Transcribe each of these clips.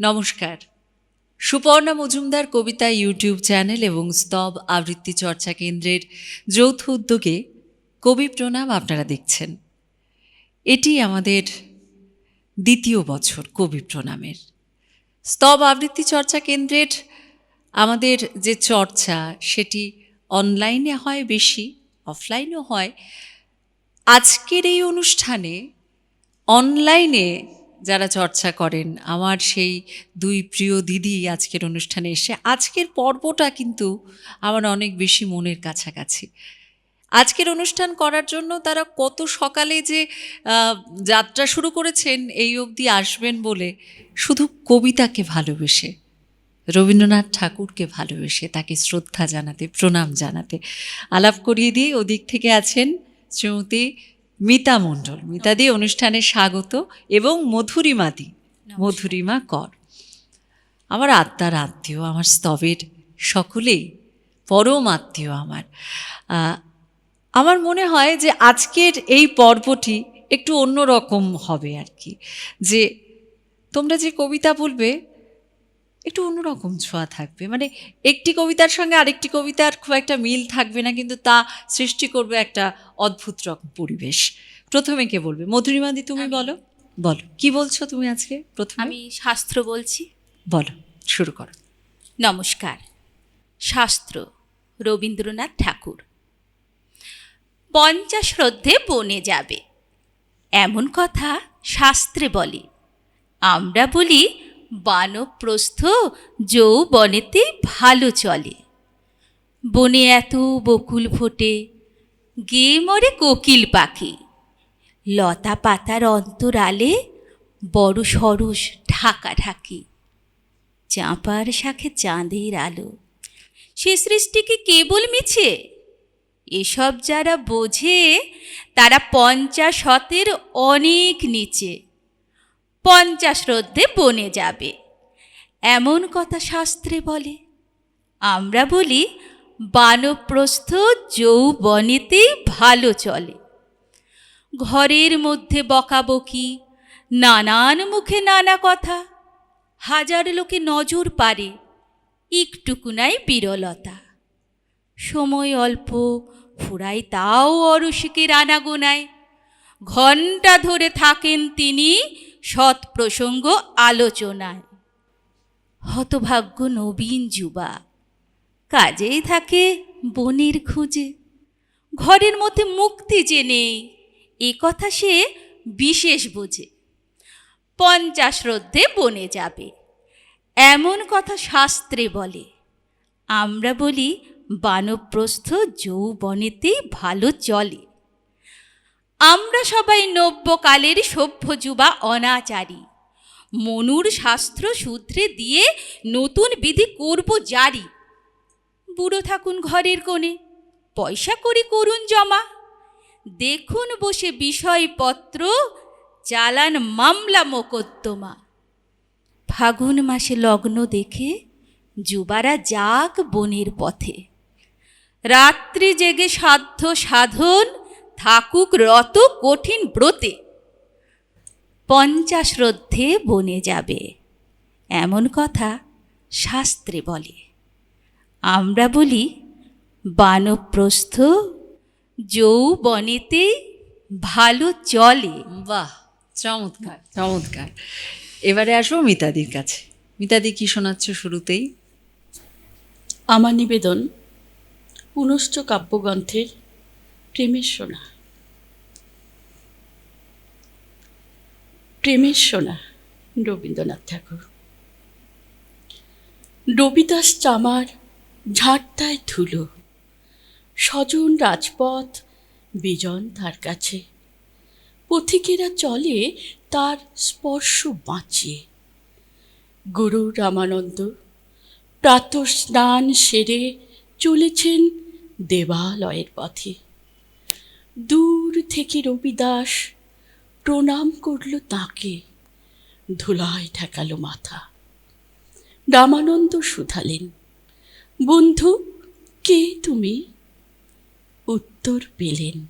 নমস্কার। সুপর্ণা মজুমদার কবিতা YouTube channel এবং স্তব আবৃত্তি চর্চা কেন্দ্রের যৌথ উদ্যোগে কবি প্রণাম আপনারা দেখছেন। এটি আমাদের দ্বিতীয় বছর কবি প্রণামের। স্তব আবৃত্তি চর্চা কেন্দ্রের আমাদের যে চর্চা, সেটি অনলাইনে হয় বেশি, অফলাইনেও হয়। আজকের এই অনুষ্ঠানে অনলাইনে যারা চর্চা করেন, আমার সেই দুই প্রিয় দিদি আজকের অনুষ্ঠানে এসে, আজকের পর্বটা কিন্তু আমার অনেক বেশি মনের কাছাকাছি। আজকের অনুষ্ঠান করার জন্য তারা কত সকালে যে যাত্রা শুরু করেছেন, এই অবধি আসবেন বলে শুধু কবিতাকে ভালোবেসে, রবীন্দ্রনাথ ঠাকুরকে ভালোবেসে তাকে শ্রদ্ধা জানাতে, প্রণাম জানাতে আলাপ করিয়ে দিয়ে ওদিক থেকে আছেন শ্রীমতী মিতা মণ্ডল। মিতাদি অনুষ্ঠানে স্বাগত এবং মধুরিমাদি মধুরিমা কর। আমার আত্মার আত্মীয় আমার স্তবের সকলেই পরম আত্মীয় আমার। আমার মনে হয় যে আজকের এই পর্বটি একটু অন্যরকম হবে আর কি। যে তোমরা যে কবিতা বলবে একটু অন্যরকম ছোঁয়া থাকবে। মানে একটি কবিতার সঙ্গে আরেকটি কবিতার খুব একটা মিল থাকবে না কিন্তু তা সৃষ্টি করবে একটা অদ্ভুত রকম পরিবেশ। প্রথমে কে বলবে? মধুরিমাদি তুমি বলো। বলো। কি বলছো তুমি আজকে প্রথমে? আমি শাস্ত্র বলছি। বলো শুরু করো। নমস্কার। শাস্ত্র রবীন্দ্রনাথ ঠাকুর। পঞ্চাশ শ্রদ্ধে বনে যাবে। এমন কথা শাস্ত্রে বলে। আমরা বলি বানপ্রস্থ যৌবনেতে ভালো চলে। বনে এত বকুল ফোটে, গে মরে কোকিল পাখি। লতা পাতার অন্তরালে বড় সরস ঢাকা ঢাকি। চাঁপার শাখে চাঁদের আলো। সে সৃষ্টিকে কেবল মিছে? এসব যারা বোঝে, তারা পঞ্চাশতের অনেক নিচে। পঞ্চাশ রোদ্দে বনে যাবে। এমন কথা শাস্ত্রে বলে। আমরা বলি, বানপ্রস্থ যৌবনেতে ভালো চলে। ঘরের মধ্যে বকাবকি, নানান মুখে নানা কথা, হাজার লোকে নজর পারে একটুকুনাই বিরলতা। সময় অল্প ফুরাই তাও অরসিকের আনাগোনায়। ঘণ্টা ধরে থাকেন তিনি সৎ প্রসঙ্গ আলোচনায়। হতভাগ্য নবীন যুবা, কাজেই থাকে বনের খুঁজে। ঘরের মধ্যে মুক্তি যে নেই এ কথা সে বিশেষ বোঝে। পঞ্চাশ বনে যাবে, এমন কথা শাস্ত্রে বলে। আমরা বলি, বানপ্রস্থ যৌবনেতেই ভালো চলে। আমরা সবাই নব্যকালের সভ্য যুবা অনাচারী। মনুর শাস্ত্র সূত্রে দিয়ে নতুন বিধি করব জারি। বুড়ো থাকুন ঘরের কোণে, পয়সা করি করুন জমা। দেখুন বসে বিষয়পত্র, চালান মামলা মোকদ্দমা। ফাগুন মাসে লগ্ন দেখে যুবারা যাক বনের পথে। রাত্রি জেগে সাধ্য সাধন থাকুক রত কঠিন ব্রতে। পঞ্চাশ রোদ্ধে বনে যাবে এমন কথা শাস্ত্রে বলে। আমরা বলি বানপ্রস্থ যৌবনেতে ভালো চলে। বাহ চমৎকার চমৎকার। এবারে আসব মিতাদির কাছে। মিতাদি কি শোনাচ্ছ শুরুতেই? আমার নিবেদন পুনশ্চ কাব্যগ্রন্থের প্রেমের সোনা। প্রেমের সোনা, রবীন্দ্রনাথ ঠাকুর। রবিদাস চামার ঝাঁটতায় ধুলো। স্বজন রাজপথ, বিজন তার কাছে। পথিকেরা চলে তার স্পর্শ বাঁচিয়ে। গুরু রামানন্দ প্রাত স্নান সেরে চলেছেন দেবালয়ের পথে। দূর থেকে রবিদাস প্রণাম করল তাকে। ধুলায় ঠেকালো মাথা। রামানন্দ শুধালেন, বন্ধু, কে তুমি? উত্তর পেলেন,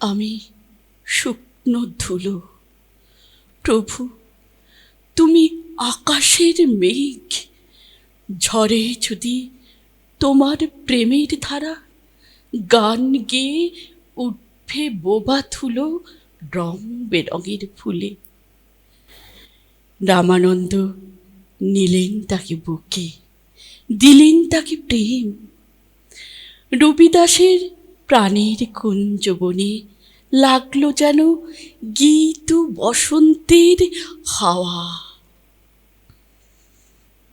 আমি শুকনো ধুলো। প্রভু, তুমি আকাশের মেঘ। ঝড়ে যদি তোমার প্রেমের ধারা গান গেয়ে উঠবে বোবা থুলো রং বেরঙের ফুলে। রামানন্দ নিলেন তাকে বুকে, দিলেন তাকে প্রেম। রবিদাসের প্রাণের কুঞ্জবনে লাগল যেন গীত বসন্তের হাওয়া।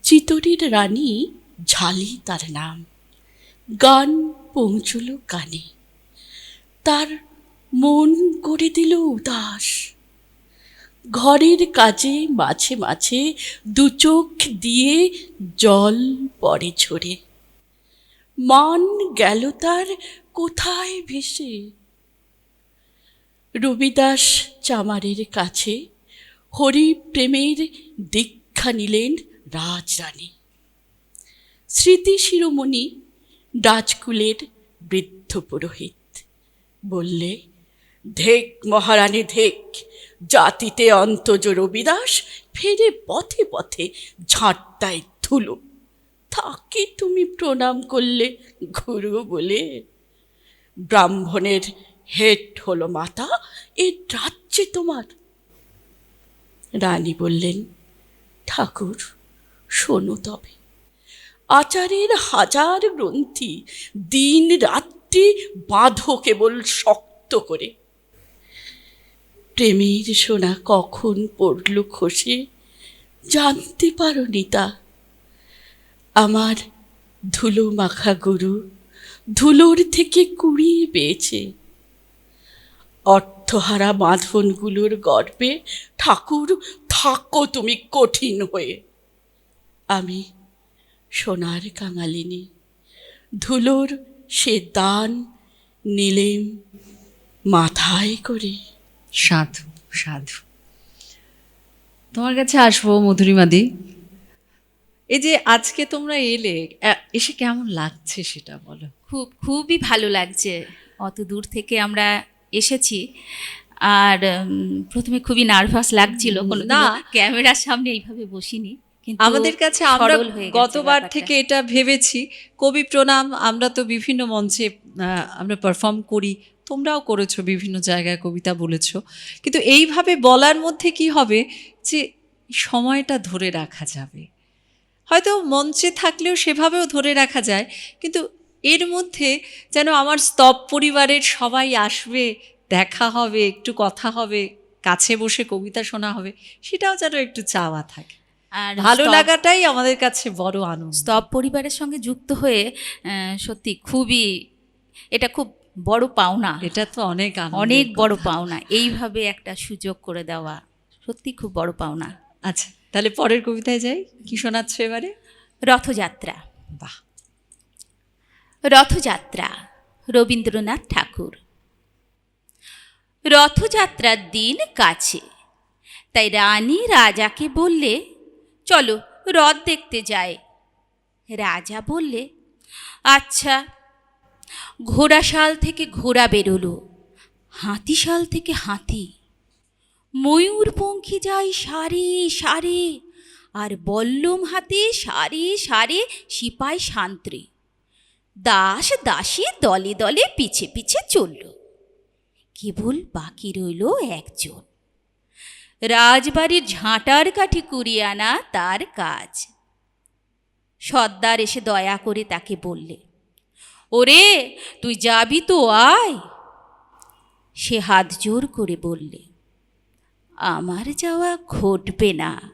চিতরের রানী ঝালি তার নাম। গান পৌঁছল কানে। তার মন করে দিল উদাস। ঘরের কাজে মাঝে মাঝে দু চোখ দিয়ে জল পড়ে ঝরে। মান গেল তার কোথায় ভেসে? রবিদাস চামারের কাছে হরিপ্রেমের দীক্ষা নিলেন রাজরানী। স্মৃতি শিরোমণি রাজকুলের বৃদ্ধ পুরোহিত। বললে ধেক মহারানী ধেক জাতিতে অন্তজ রবিদাস ফেরে পথে পথে ঝাঁটটায় ধুলো। তাকে তুমি প্রণাম করলে গুরু বলে। ব্রাহ্মণের হেড হলো মাতা, এ রাজ্যে তোমার। রানী বললেন, ঠাকুর, শোনো তবে। আচারের হাজার গ্রন্থি দিন রাত্রি বাঁধো কেবল শক্ত করে। প্রেমের সোনা কখন পড়ল খসে জানতে পারো তা। আমার ধুলো মাখা গরু ধুলোর থেকে কুড়িয়ে পেয়েছে। অর্থহারা বাঁধনগুলোর গর্বে, ঠাকুর, থাকো তুমি কঠিন হয়ে। আমি সোনার কাঙালিনী, ধুলোর সে দান নিলেম মাথায় করে। সাধু সাধু। তোমার কাছে আসব মধুরিমাদি এই যে আজকে তোমরা এলে এসে কেমন লাগছে সেটা বলো। খুব খুবই ভালো লাগছে। অত দূর থেকে আমরা এসেছি। আর প্রথমে খুবই নার্ভাস লাগছিল। কোনো না। ক্যামেরার সামনে এইভাবে বসিনি। আমাদের কাছে আমরা গতবার থেকে এটা ভেবেছি কবি প্রণাম আমরা তো বিভিন্ন মঞ্চে আমরা পারফর্ম করি তোমরাও করেছ বিভিন্ন জায়গায় কবিতা বলেছ। কিন্তু এইভাবে বলার মধ্যে কি হবে যে সময়টা ধরে রাখা যাবে। হয়তো মঞ্চে থাকলেও সেভাবেও ধরে রাখা যায় কিন্তু এর মধ্যে যেন আমার স্তব পরিবারের সবাই আসবে দেখা হবে একটু কথা হবে কাছে বসে কবিতা শোনা হবে সেটাও যেন একটু চাওয়া থাকে। ভালো লাগাটাই আমাদের কাছে বড় আনন্দ। স্তব পরিবারের সঙ্গে যুক্ত হয়ে সত্যি খুবই এটা খুব বড় পাওনা। এটা তো অনেক অনেক বড় পাওনা। এইভাবে একটা সুযোগ করে দেওয়া সত্যি খুব বড় পাওনা। আচ্ছা তাহলে পরের কবিতায় যাই। কি শোনাচ্ছ এবারে? রথযাত্রা। বাহ। রথযাত্রা রবীন্দ্রনাথ ঠাকুর। রথযাত্রার দিন কাছে। তাই রানী রাজাকে বললে চলো রথ দেখতে যায় রাজা বললে আচ্ছা ঘোড়াশাল থেকে ঘোড়া বেরোলো, হাতিশাল থেকে হাতি। ময়ূর ময়ূরপঙ্খী যায় সারি সারি, আর বল্লম হাতে সারি সারি সিপাই শান্ত্রী দাস দাসী দলে দলে পিছে পিছে চলল। কেবল বাকি রইল একজন। রাজবাড়ির ঝাঁটার কাঠি কুড়িয়ে আনা তার কাজ। সর্দার এসে দয়া করে তাকে বললে, ওরে, তুই যাবি তো, আয়। সে হাত জোর করে বললে, আমার যাওয়া ঘটবে না।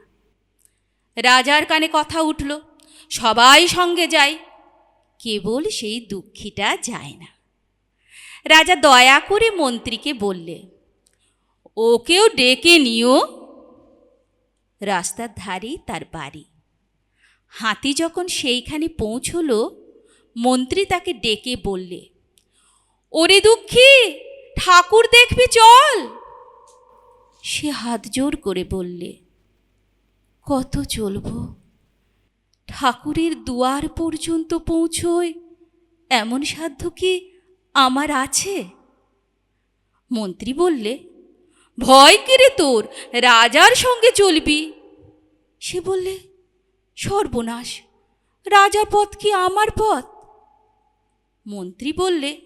রাজার কানে কথা উঠল, সবাই সঙ্গে যায় কেবল সেই দুঃখীটা যায় না। রাজা দয়া করে মন্ত্রীকে বললে ওকেও ডেকে নিও। রাস্তার ধারেই তার বাড়ি। হাতি যখন সেইখানে পৌঁছলো, মন্ত্রী তাকে ডেকে বললে, ওরে দুঃখী, ঠাকুর দেখবি চল! সে হাত জোর করে বললে, কত চলবো? ঠাকুরের দুয়ার পর্যন্ত পৌঁছয় এমন সাধ্য কি আমার আছে? মন্ত্রী বললে ভয় কিরে তোর? রাজার সঙ্গে চলবি। সে বললে, সর্বনাশ রাজার পথ কি আমার পথ? মন্ত্রী বললে,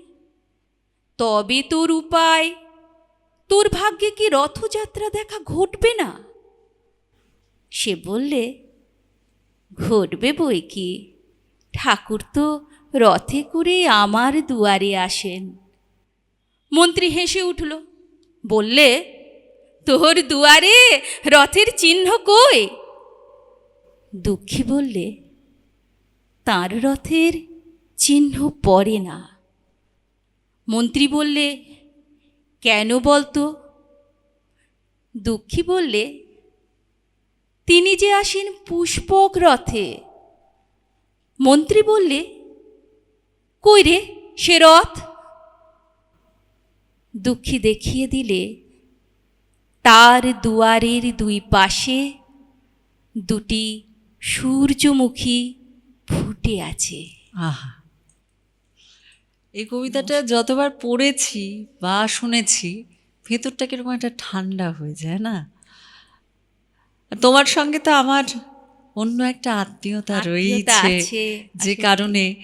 তবে তোর উপায়, তোর ভাগ্যে কি রথযাত্রা দেখা ঘটবে না? সে বললে, ঘটবে বই কি, ঠাকুর তো রথে করে আমার দুয়ারে আসেন। মন্ত্রী হেসে উঠল, বললে তোর দুয়ারে রথের চিহ্ন কই? দুঃখী বললে, তার রথের চিহ্ন পড়ে না। মন্ত্রী বললে, কেন বলতো? দুঃখী বললে, তিনি যে আসেন পুষ্পক রথে। মন্ত্রী বললে, কই রে সে রথ? দুঃখী দেখিয়ে দিলে তার দুয়ারের দুই পাশে দুটি সূর্যমুখী ফুটে আছে। আহা। এই কবিতাটা যতবার পড়েছি বা শুনেছি ভেতরটা কীরকম একটা ঠান্ডা হয়ে যায় না? তোমার সঙ্গে তো আমার অন্য একটা আত্মীয়তা রয়েছে যে কারণে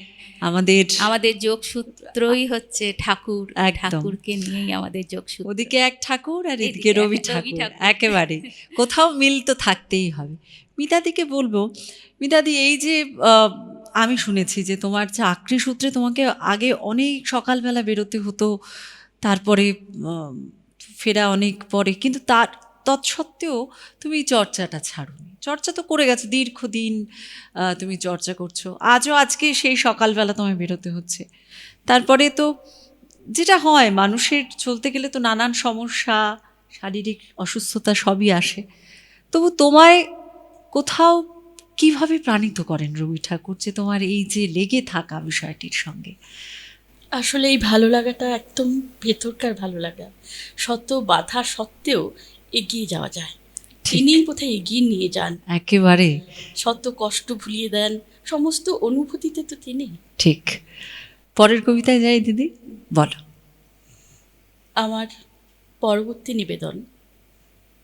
আমাদের আমাদের যোগসূত্রই হচ্ছে ঠাকুর। ঠাকুরকে নিয়েই আমাদের যোগসূত্র ওদিকে এক ঠাকুর আর এদিকে রবি ঠাকুর। একেবারে কোথাও মিল তো থাকতেই হবে মিতাদিকে বলব মিতাদি এই যে আমি শুনেছি যে তোমার চাকরি সূত্রে তোমাকে আগে অনেক সকালবেলা বেরোতে হতো তারপরে ফেরা অনেক পরে কিন্তু তার তৎসত্ত্বেও তুমি চর্চাটা ছাড়োনি। চর্চা তো করে গেছো, দীর্ঘদিন তুমি চর্চা করছ। আজও আজকে সেই সকালবেলা তোমায় বেরোতে হচ্ছে। তারপরে তো যেটা হয়, মানুষের চলতে গেলে তো নানান সমস্যা, শারীরিক অসুস্থতা সবই আসে। তবু তোমায় কোথাও কীভাবে প্রাণিত করেন রবি ঠাকুর যে তোমার এই যে লেগে থাকা বিষয়টির সঙ্গে? আসলে এই ভালো লাগাটা একদম ভেতরকার ভালো লাগা। শত বাধা সত্ত্বেও এগিয়ে যাওয়া যায়। তিনিই বোধহয় এগিয়ে নিয়ে যান। একেবারে। শত কষ্ট ভুলিয়ে দেন। সমস্ত অনুভূতিতে তো তিনি। ঠিক। পরের কবিতায় যাই দিদি? বলো। আমার পরবর্তী নিবেদন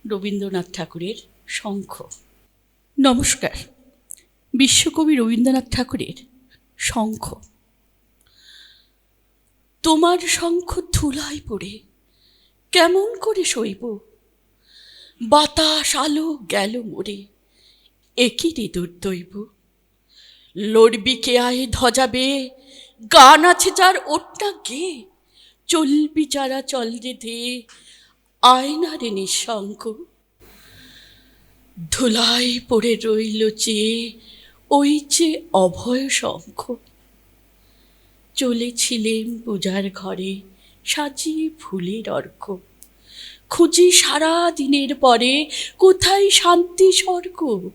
রবীন্দ্রনাথ ঠাকুরের শঙ্খ। নমস্কার। বিশ্বকবি রবীন্দ্রনাথ ঠাকুরের শঙ্খ। তোমার শঙ্খ ধুলায় পড়ে কেমন করে সইব? বাতাস আলো গেল মোরে একই রে দুর্দৈব লড়বি কে আয় ধ্বজাবে গান আছে যার ওটা গে। চলবি যারা চল রে ধে আয়না রে নিঃশঙ্ক ধুলায় পড়ে রইল চেয়ে ওই যে অভয় শঙ্খ। চলেছিলেন পূজার ঘরে সাজিয়ে ফুলের অর্ঘ খুঁজি সারা দিনের পরে কোথায় শান্তি স্বর্গ?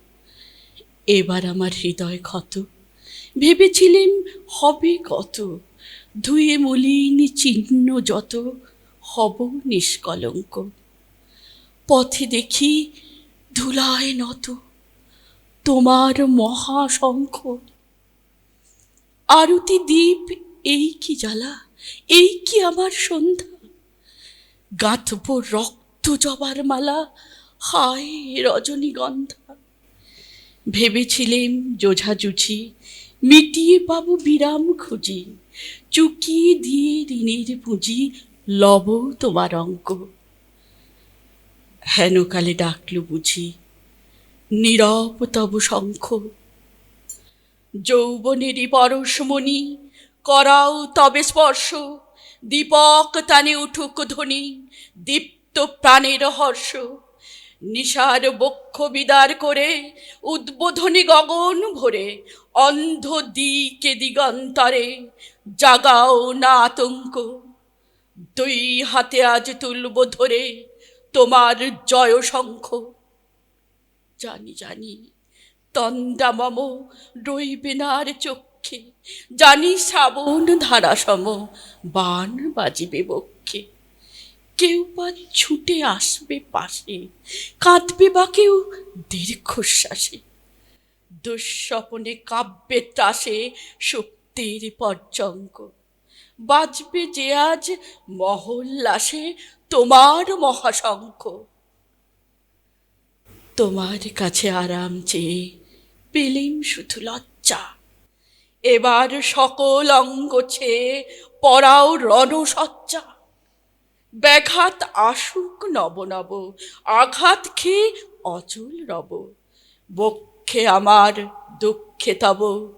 এবার আমার হৃদয় ক্ষত। ভেবেছিলেম হবে কত। ধুয়ে মলিন চিহ্ন যত, হব নিষ্কলঙ্ক। পথে দেখি ধুলায় নত, তোমার মহাশঙ্খ। আরতি দ্বীপ এই কি জ্বালা? এই কি আমার সন্ধ্যা? গাঁথব রক্ত জবার মালা। হায় রজনীগন্ধা। ভেবেছিলেম জোঝাজুঝি মিটিয়ে পাবো বিরাম খুঁজি। চুকিয়ে দিয়ে ঋণের পুঁজি লব তোমার অঙ্ক। হেনকালে ডাকলু বুঝি, নীরব তব শঙ্খ। যৌবনেরই পরশমণি, করাও তবে স্পর্শ। দীপক টানে উঠুক ধ্বনি, দীপ্ত প্রাণের হর্ষ। নিশার বক্ষ বিদার করে উদ্বোধনী গগন ভরে অন্ধ দিকে দিগন্তরে, জাগাও না আতঙ্ক। দুই হাতে আজ তুলব ধরে তোমার জয় শঙ্খ। জানি জানি তন্দা মম রইবে না আর চক্ষে। জানি শ্রাবণ ধারাসম, বান বাজিবে বক্ষে। কেউ বা ছুটে আসবে পাশে, কাঁদবে বা কেউ দীর্ঘশ্বাসে। দুঃস্বপনে কাব্যের ত্রাসে শক্তির পর্যঙ্ক। বাজবে যে আজ মহল্লাসে তোমার মহাশঙ্খ তোমার কাছে আরাম চেয়ে পেলিম শুধু লজ্জা। এবার সকল অঙ্গ ছেয়ে পড়াও রণসজ্জা। ব্যাঘাত আসুক নব নব, আঘাত খেয়ে অচল রব। বক্ষে আমার দুঃখে তব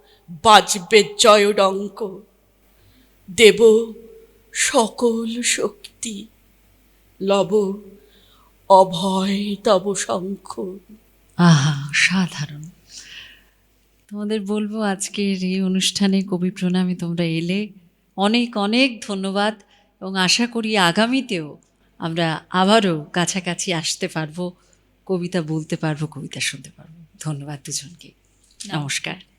বাজবে জয়ডঙ্ক। দেব সকল শক্তি, লব অভয় তব শঙ্খ। আহা, সাধারণ। তোমাদের বলব আজকের এই অনুষ্ঠানে কবি প্রণামে তোমরা এলে। অনেক অনেক ধন্যবাদ এবং আশা করি আগামীতেও আমরা আবারও কাছাকাছি আসতে পারব। কবিতা বলতে পারব কবিতা শুনতে পারব। ধন্যবাদ দুজনকে। নমস্কার।